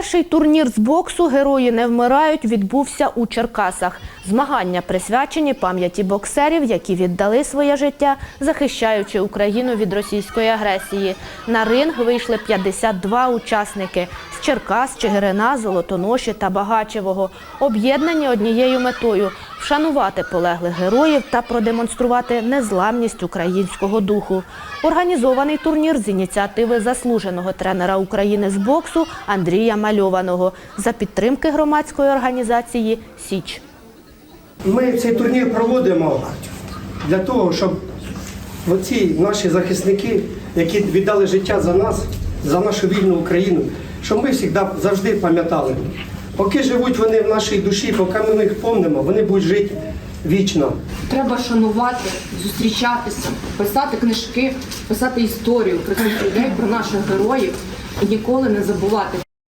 Перший турнір з боксу Герої не вмирають відбувся у Черкасах. Змагання присвячені пам'яті боксерів, які віддали своє життя, захищаючи Україну від російської агресії. На ринг вийшли 52 учасники з Черкас, Чигирина, Золотоноші та Багачевого, об'єднані однією метою вшанувати полеглих героїв та продемонструвати незламність українського духу. Організований турнір з ініціативи заслуженого тренера України з боксу Андрія Мальованого за підтримки громадської організації Січ. Ми цей турнір проводимо для того, щоб оці наші захисники, які віддали життя за нас, за нашу вільну Україну, щоб ми завжди, завжди пам'ятали. Поки живуть вони в нашій душі, поки ми їх помнимо, вони будуть жити вічно. Треба шанувати, зустрічатися, писати книжки, писати історію про цих людей, про наших героїв і ніколи не забувати.